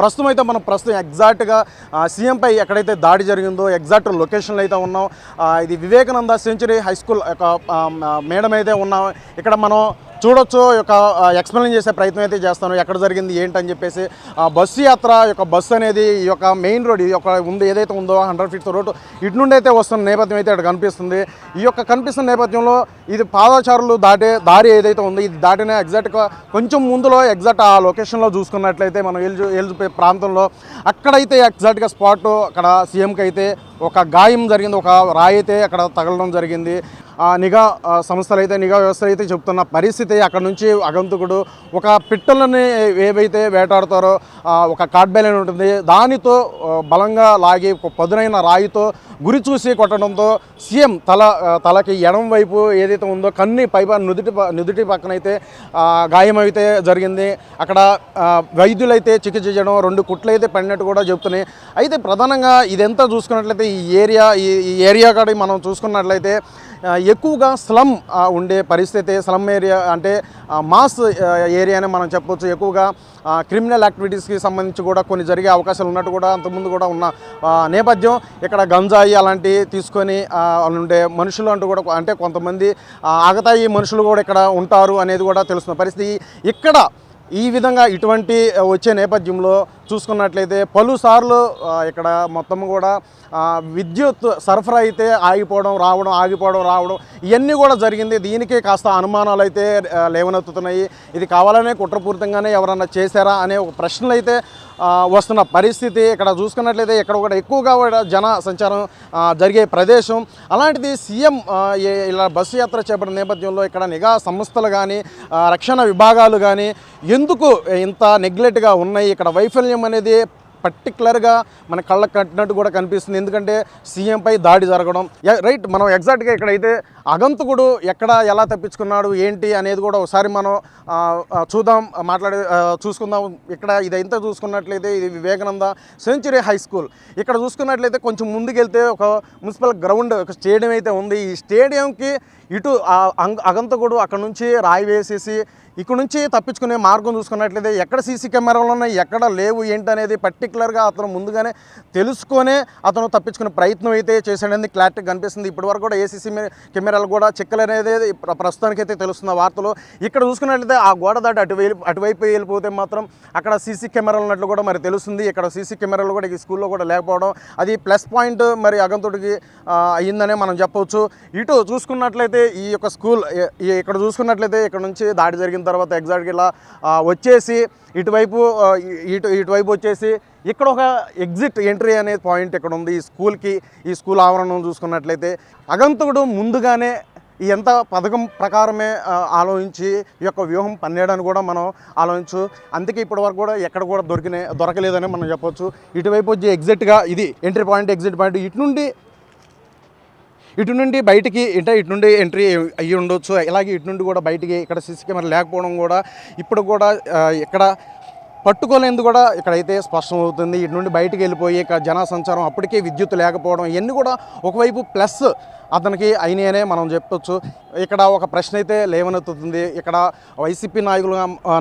ప్రస్తుతం అయితే మనం ప్రస్తుతం ఎగ్జాక్ట్గా సీఎంపై ఎక్కడైతే దాడి జరిగిందో ఎగ్జాక్ట్ లొకేషన్లో అయితే ఉన్నాం. ఇది వివేకానంద సెంచరీ హై స్కూల్ యొక్క మేడం అయితే ఉన్నాం. ఇక్కడ మనం చూడొచ్చు యొక్క ఎక్స్ప్లెయిన్ చేసే ప్రయత్నం అయితే చేస్తాను. ఎక్కడ జరిగింది ఏంటని చెప్పేసి ఆ బస్సు యాత్ర యొక్క బస్సు అనేది ఈ యొక్క మెయిన్ రోడ్ ఈ యొక్క ఉంది ఏదైతే ఉందో హండ్రెడ్ ఫీట్స్ రోడ్ ఇటు నుండి అయితే వస్తున్న నేపథ్యం అయితే ఇక్కడ కనిపిస్తుంది. ఈ యొక్క కనిపిస్తున్న నేపథ్యంలో ఇది పాదచారులు దాటే దారి ఏదైతే ఉందో ఇది దాటిన ఎగ్జాక్ట్గా కొంచెం ముందులో ఎగ్జాక్ట్ ఆ లొకేషన్లో చూసుకున్నట్లయితే మనం ఎల్జు ఎల్జుపే ప్రాంతంలో అక్కడైతే ఎగ్జాక్ట్గా స్పాట్ అక్కడ సీఎంకి అయితే ఒక గాయం జరిగింది ఒక రాయి అయితే అక్కడ తగలడం జరిగింది. ఆ నిఘా సంస్థలు అయితే నిఘా వ్యవస్థలు అయితే చెప్తున్న పరిస్థితి అక్కడ నుంచి అగంతుకుడు ఒక పిట్టలని ఏవైతే వేటాడతారో ఒక కార్డ్బైల్ అని ఉంటుంది దానితో బలంగా లాగి ఒక పదునైన రాయితో గురి చూసి కొట్టడంతో సీఎం తల తలకి ఎడం వైపు ఏదైతే ఉందో కన్ని పైప నుదుటి ప- నుదుటి పక్కన అయితే గాయమైతే గాయం అయితే జరిగింది. అక్కడ వైద్యులైతే చికిత్స చేయడం రెండు కుట్లు అయితే పడినట్టు కూడా చెప్తున్నాయి. అయితే ప్రధానంగా ఇదంతా చూసుకున్నట్లయితే ఈ ఏరియా ఈ ఈ ఏరియా కాడ మనం చూసుకున్నట్లయితే ఎక్కువగా స్లమ్ ఉండే పరిస్థితి స్లమ్ ఏరియా అంటే మాస్ ఏరియానే మనం చెప్పొచ్చు. ఎక్కువగా క్రిమినల్ యాక్టివిటీస్కి సంబంధించి కూడా కొన్ని జరిగే అవకాశాలు ఉన్నట్టు కూడా అంతకుముందు కూడా ఉన్న నేపథ్యం ఇక్కడ గంజాయి అలాంటివి తీసుకొని ఉండే మనుషులు అంటూ కూడా అంటే కొంతమంది ఆగతాయి మనుషులు కూడా ఇక్కడ ఉంటారు అనేది కూడా తెలుస్తున్న పరిస్థితి. ఇక్కడ ఈ విధంగా ఇటువంటి వచ్చే నేపథ్యంలో చూసుకున్నట్లయితే పలుసార్లు ఇక్కడ మొత్తం కూడా విద్యుత్ సరఫరా అయితే ఆగిపోవడం రావడం ఆగిపోవడం రావడం ఇవన్నీ కూడా జరిగింది. దీనికి కాస్త అనుమానాలు అయితే లేవనెత్తుతున్నాయి. ఇది కావాలనే కుట్రపూరితంగానే ఎవరన్నా చేశారా అనే ఒక ప్రశ్నలు అయితే వస్తున్న పరిస్థితి ఇక్కడ చూసుకున్నట్లయితే ఇక్కడ కూడా ఎక్కువగా కూడా జన సంచారం జరిగే ప్రదేశం. అలాంటిది సీఎం ఇలా బస్సు యాత్ర చేపట్టిన నేపథ్యంలో ఇక్కడ నిఘా సంస్థలు కానీ రక్షణ విభాగాలు కానీ ఎందుకు ఇంత నెగ్లెక్ట్గా ఉన్నాయి? ఇక్కడ వైఫల్యం అనేది పర్టికులర్గా మన కళ్ళకు కట్టినట్టు కూడా కనిపిస్తుంది. ఎందుకంటే సీఎంపై దాడి జరగడం. రైట్ మనం ఎగ్జాక్ట్గా ఇక్కడైతే అగంతకుడు ఎక్కడ ఎలా తప్పించుకున్నాడు ఏంటి అనేది కూడా ఒకసారి మనం చూద్దాం మాట్లాడే చూసుకుందాం. ఇక్కడ ఇదంతా చూసుకున్నట్లయితే ఇది వివేకానంద సెంచురీ హై స్కూల్. ఇక్కడ చూసుకున్నట్లయితే కొంచెం ముందుకెళ్తే ఒక మున్సిపల్ గ్రౌండ్ ఒక స్టేడియం అయితే ఉంది. ఈ స్టేడియంకి ఇటు అగంతకుడు అక్కడ నుంచి రాయి వేసేసి ఇక్కడ నుంచి తప్పించుకునే మార్గం చూసుకున్నట్లయితే ఎక్కడ సీసీ కెమెరాలు ఉన్నాయి ఎక్కడ లేవు ఏంటి అనేది పర్టికులర్గా అతను ముందుగానే తెలుసుకొనే అతను తప్పించుకునే ప్రయత్నం అయితే చేశాడని క్లారిటీ కనిపిస్తుంది. ఇప్పటి వరకు కూడా ఏసీసీ కెమెరాలు కూడా చెక్కలనేది ప్ర- ప్రస్తుతానికి అయితే తెలుస్తున్న వార్తలు. ఇక్కడ చూసుకున్నట్లయితే ఆ గోడ దాటి అటు వెళ్ళి అటువైపు వెళ్ళిపోతే మాత్రం అక్కడ సీసీ కెమెరాలు ఉన్నట్లు కూడా మరి తెలుస్తుంది. ఇక్కడ సీసీ కెమెరాలు కూడా ఈ స్కూల్లో కూడా లేకపోవడం అది ప్లస్ పాయింట్ మరి అగంతుడికి అయ్యిందనే మనం చెప్పవచ్చు. ఇటు చూసుకున్నట్లయితే ఈ యొక్క స్కూల్ ఇక్కడ చూసుకున్నట్లయితే ఇక్కడ నుంచి దాడి జరిగింది తర్వాత ఎగ్జాక్ట్గా ఇలా వచ్చేసి ఇటువైపు ఇటు ఇటువైపు వచ్చేసి ఇక్కడ ఒక ఎగ్జిట్ ఎంట్రీ అనే పాయింట్ ఇక్కడ ఉంది. ఈ స్కూల్కి ఈ స్కూల్ ఆవరణం చూసుకున్నట్లయితే అగంతకుడు ముందుగానే ఈ ఎంత పథకం ప్రకారమే ఆలోచించి ఈ యొక్క వ్యూహం పన్నేయడానికి కూడా మనం ఆలోచించు. అందుకే ఇప్పటి వరకు కూడా ఎక్కడ కూడా దొరికిన దొరకలేదని మనం చెప్పొచ్చు. ఇటువైపు వచ్చి ఎగ్జిట్గా ఇది ఎంట్రీ పాయింట్ ఎగ్జిట్ పాయింట్ ఇటు నుండి ఇటు నుండి బయటికి అంటే ఇటు నుండి ఎంట్రీ అయ్యి ఉండొచ్చు. అలాగే ఇటు నుండి కూడా బయటికి ఇక్కడ సీసీ కెమెరా లేకపోవడం కూడా ఇప్పుడు కూడా ఇక్కడ పట్టుకోలేందు కూడా ఇక్కడైతే స్పష్టం అవుతుంది. ఇటు నుండి బయటికి వెళ్ళిపోయి జన సంచారం అప్పటికే విద్యుత్ లేకపోవడం ఇవన్నీ కూడా ఒకవైపు ప్లస్ అతనికి అయినాయనే మనం చెప్పొచ్చు. ఇక్కడ ఒక ప్రశ్న అయితే లేవనెత్తుతుంది. ఇక్కడ వైసీపీ నాయకులు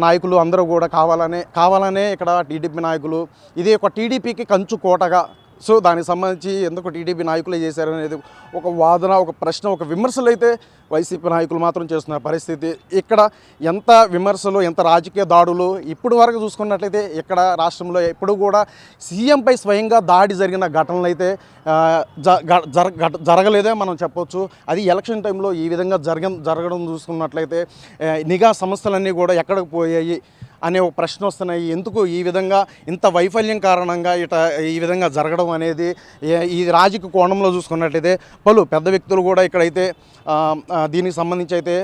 నాయకులు అందరూ కూడా కావాలనే కావాలనే ఇక్కడ టీడీపీ నాయకులు. ఇది ఒక టీడీపీకి కంచు కోటగా సో దానికి సంబంధించి ఎందుకు టీడీపీ నాయకులే చేశారు అనేది ఒక వాదన ఒక ప్రశ్న ఒక విమర్శలు అయితే వైసీపీ నాయకులు మాత్రం చేస్తున్న పరిస్థితి. ఇక్కడ ఎంత విమర్శలు ఎంత రాజకీయ దాడులు ఇప్పుడు వరకు చూసుకున్నట్లయితే ఇక్కడ రాష్ట్రంలో ఎప్పుడు కూడా సీఎంపై స్వయంగా దాడి జరిగిన ఘటనలు అయితే జ- గ- జర జరగలేదే మనం చెప్పొచ్చు. అది ఎలక్షన్ టైంలో ఈ విధంగా జరగ జరగడం చూసుకున్నట్లయితే నిఘా సంస్థలన్నీ కూడా ఎక్కడికి పోయాయి? అనే ఒక ప్రశ్న వస్తున్నాయి. ఎందుకు ఈ విధంగా ఇంత వైఫల్యం కారణంగా ఇట ఈ విధంగా జరగడం అనేది ఈ రాజకీయ కోణంలో చూసుకున్నట్లయితే పలు పెద్ద వ్యక్తులు కూడా ఇక్కడైతే దీనికి సంబంధించి అయితే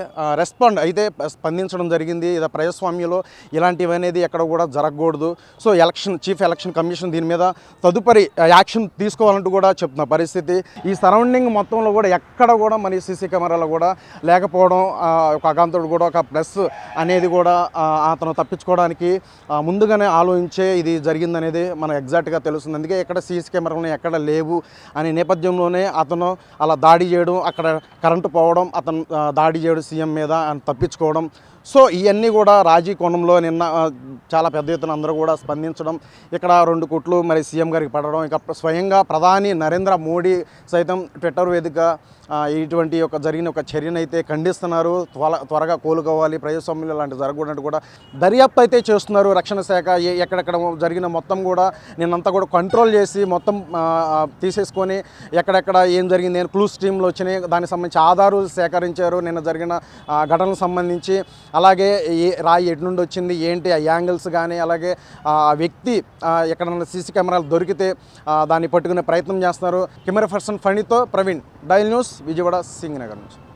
రెస్పాండ్ అయితే స్పందించడం జరిగింది. ఇది ప్రజాస్వామ్యంలో ఇలాంటివి అనేది ఎక్కడ కూడా జరగకూడదు. So election chief election commission దీని మీద తదుపరి యాక్షన్ తీసుకోవాలంటూ కూడా చెప్తున్న పరిస్థితి. ఈ సరౌండింగ్ మొత్తంలో కూడా ఎక్కడ కూడా మరి సీసీ కెమెరాలు కూడా లేకపోవడం ఒక అగాంతుడు కూడా ఒక ప్లస్ అనేది కూడా అతను అతను తప్పించుకోవడానికి ముందుగానే ఆలోచించే ఇది జరిగిందనేది మనం ఎగ్జాక్ట్గా తెలుస్తుంది. అందుకే ఎక్కడ సీసీ కెమెరాలు ఎక్కడ లేవు అనే నేపథ్యంలోనే అతను అలా దాడి చేయడం అక్కడ కరెంటు పోవడం అతను దాడి చేయడం సీఎం మీద ఆయన తప్పించుకోవడం. సో ఇవన్నీ కూడా రాజీ కోణంలో నిన్న చాలా పెద్ద ఎత్తున అందరూ కూడా స్పందించడం ఇక్కడ రెండు కోట్లు మరి సీఎం గారికి పడడం ఇక స్వయంగా ప్రధాని నరేంద్ర మోడీ సైతం ట్విట్టర్ వేదిక ఇటువంటి ఒక జరిగిన ఒక చర్యనైతే ఖండిస్తున్నారు. త్వర త్వరగా కోలుకోవాలి ప్రజాస్వామ్యం లాంటి జరగకూడదు కూడా దర్యాప్తు అయితే చేస్తున్నారు. రక్షణ శాఖ ఏ- ఎక్కడెక్కడ జరిగిన మొత్తం కూడా నేనంతా కూడా కంట్రోల్ చేసి మొత్తం తీసేసుకొని ఎక్కడెక్కడ ఏం జరిగింది నేను క్లూస్ టీంలో వచ్చినాయి. దానికి సంబంధించి ఆధారు సేకరించారు. నిన్న జరిగిన ఆ, ఘటనలకు సంబంధించి. అలాగే ఏ రాయి ఎటు నుండి వచ్చింది ఏంటి ఆ యాంగిల్స్ కానీ అలాగే ఆ వ్యక్తి ఎక్కడన్నా సీసీ కెమెరాలు దొరికితే దాన్ని పట్టుకునే ప్రయత్నం చేస్తున్నారు. కెమెరా పర్సన్ ఫణితో ప్రవీణ్. డైల్ న్యూస్ విజయవాడ సింగ్ నగర్ నుంచి.